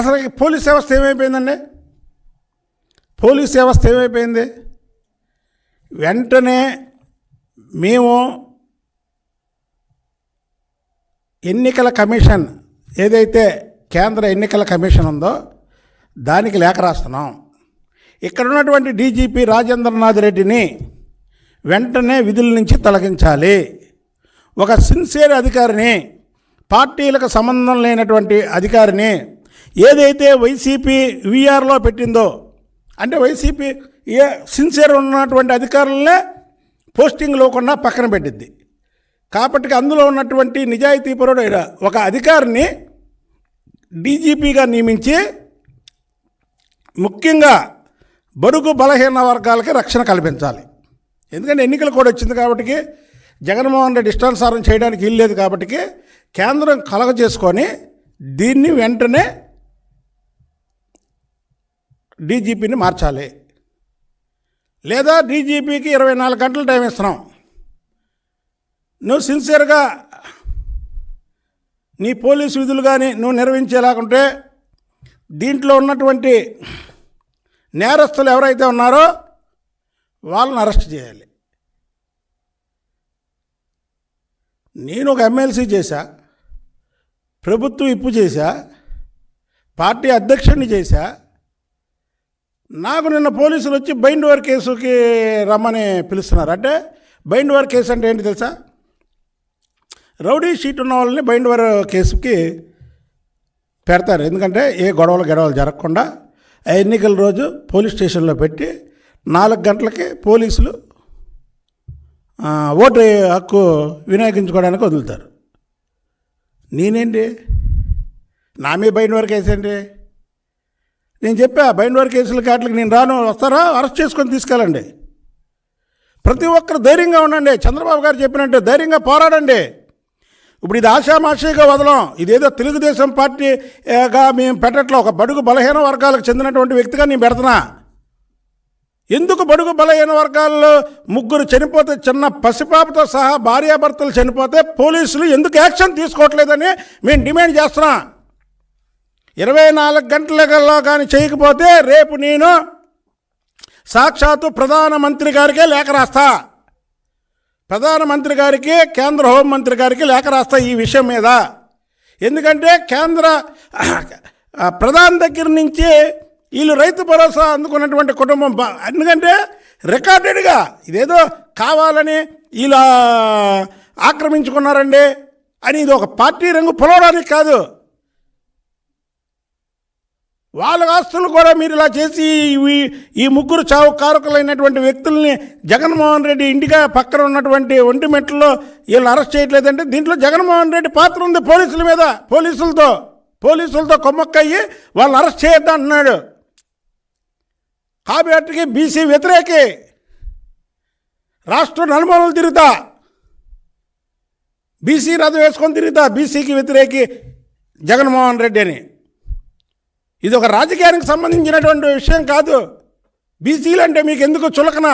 అసలు ఈ పోలీస్ వ్యవస్థ ఏమైపోయిందండి? పోలీస్ వ్యవస్థ ఏమైపోయింది? వెంటనే మేము ఎన్నికల కమిషన్ ఏదైతే కేంద్ర ఎన్నికల కమిషన్ ఉందో దానికి లేఖ రాస్తున్నాం. ఇక్కడ ఉన్నటువంటి డీజీపీ రాజేంద్రనాథ్ రెడ్డిని వెంటనే విధుల నుంచి తొలగించాలి. ఒక సిన్సియర్ అధికారిని పార్టీలకు సంబంధం లేనటువంటి అధికారిని ఏదైతే వైసీపీ వీఆర్లో పెట్టిందో అంటే వైసీపీ ఏ సిన్సియర్ ఉన్నటువంటి అధికారులనే పోస్టింగ్ లేకుండా పక్కన పెట్టింది కాబట్టి అందులో ఉన్నటువంటి నిజాయితీపరుడు అయిన ఒక అధికారిని డీజీపీగా నియమించి ముఖ్యంగా బడుగు బలహీన వర్గాలకి రక్షణ కల్పించాలి. ఎందుకంటే ఎన్నికలు కూడా వచ్చింది కాబట్టి జగన్మోహన్ రెడ్డి ఇష్టానుసారం చేయడానికి వీల్లేదు కాబట్టి కేంద్రం కలగ చేసుకొని దీన్ని వెంటనే డీజీపీని మార్చాలి. లేదా డీజీపీకి ఇరవై నాలుగు గంటలు టైం ఇస్తున్నాం. నువ్వు సిన్సియర్గా నీ పోలీసు విధులు కానీ నువ్వు నిర్వహించేలాగుంటే దీంట్లో ఉన్నటువంటి నేరస్తులు ఎవరైతే ఉన్నారో వాళ్ళని అరెస్ట్ చేయాలి. నేను ఒక ఎమ్మెల్సీ చేశా ప్రభుత్వం ఇప్పు చేశా పార్టీ అధ్యక్షుడిని చేశా నాకు నిన్న పోలీసులు వచ్చి బైండ్ వర్క్ కేసుకి రమ్మని పిలుస్తున్నారు. అంటే బైండ్ వర్ కేసు అంటే ఏంటి తెలుసా? రౌడీ షీట్ ఉన్న వాళ్ళని బైండ్ వర్ కేసుకి పెడతారు. ఎందుకంటే ఏ గొడవలు గొడవలు జరగకుండా ఎన్నికల రోజు పోలీస్ స్టేషన్లో పెట్టి నాలుగు గంటలకి పోలీసులు ఓటు హక్కు వినియోగించుకోవడానికి వదులుతారు. నేనేంటి? నా మీద బయట వరకు వేసేయండి నేను చెప్పా బయట వరకు కేసుల కాట్లకి నేను రాను వస్తారా? అరెస్ట్ చేసుకొని తీసుకెళ్ళండి. ప్రతి ఒక్కరు ధైర్యంగా ఉండండి. చంద్రబాబు గారు చెప్పినట్టు ధైర్యంగా పోరాడండి. ఇప్పుడు ఇది ఆషామాషిగా వదలం. ఇదేదో తెలుగుదేశం పార్టీగా మేము పెట్టట్లో ఒక బడుగు బలహీన వర్గాలకు చెందినటువంటి వ్యక్తిగా నేను పెడుతున్నా. ఎందుకు బడుగు బలహీన వర్గాల్లో ముగ్గురు చనిపోతే చిన్న పసిపాపతో సహా భార్యాభర్తలు చనిపోతే పోలీసులు ఎందుకు యాక్షన్ తీసుకోవట్లేదని మేము డిమాండ్ చేస్తున్నాం. ఇరవై నాలుగు గంటలలో కానీ చేయకపోతే రేపు నేను సాక్షాత్తు ప్రధానమంత్రి గారికే లేఖ రాస్తా. ప్రధానమంత్రి గారికి కేంద్ర హోంమంత్రి గారికి లేఖ రాస్తా ఈ విషయం మీద. ఎందుకంటే కేంద్ర ప్రధాని దగ్గర నుంచి వీళ్ళు రైతు భరోసా అందుకున్నటువంటి కుటుంబం ఎందుకంటే రికార్డెడ్గా ఇదేదో కావాలని వీళ్ళు ఆక్రమించుకున్నారండి అని ఇది ఒక పార్టీ రంగు పొలవడానికి కాదు. వాళ్ళ ఆస్తులు కూడా మీరు ఇలా చేసి ఈ ముగ్గురు చావు కారకులైనటువంటి వ్యక్తుల్ని జగన్మోహన్ రెడ్డి ఇంటిగా పక్కన ఉన్నటువంటి ఒంటిమెట్లలో వీళ్ళు అరెస్ట్ చేయట్లేదంటే దీంట్లో జగన్మోహన్ రెడ్డి పాత్ర ఉంది పోలీసుల మీద పోలీసులతో పోలీసులతో కొమ్మక్కయ్యి వాళ్ళు అరెస్ట్ చేయొద్దంటున్నాడు కాబట్టి బీసీ వ్యతిరేకి. రాష్ట్ర నలుమూలలు తిరుగుతా. బీసీ రథం వేసుకొని తిరుగుతా బీసీకి వ్యతిరేకి జగన్మోహన్ రెడ్డి అని. ఇది ఒక రాజకీయానికి సంబంధించినటువంటి విషయం కాదు. బీసీలు అంటే మీకు ఎందుకు చులకన?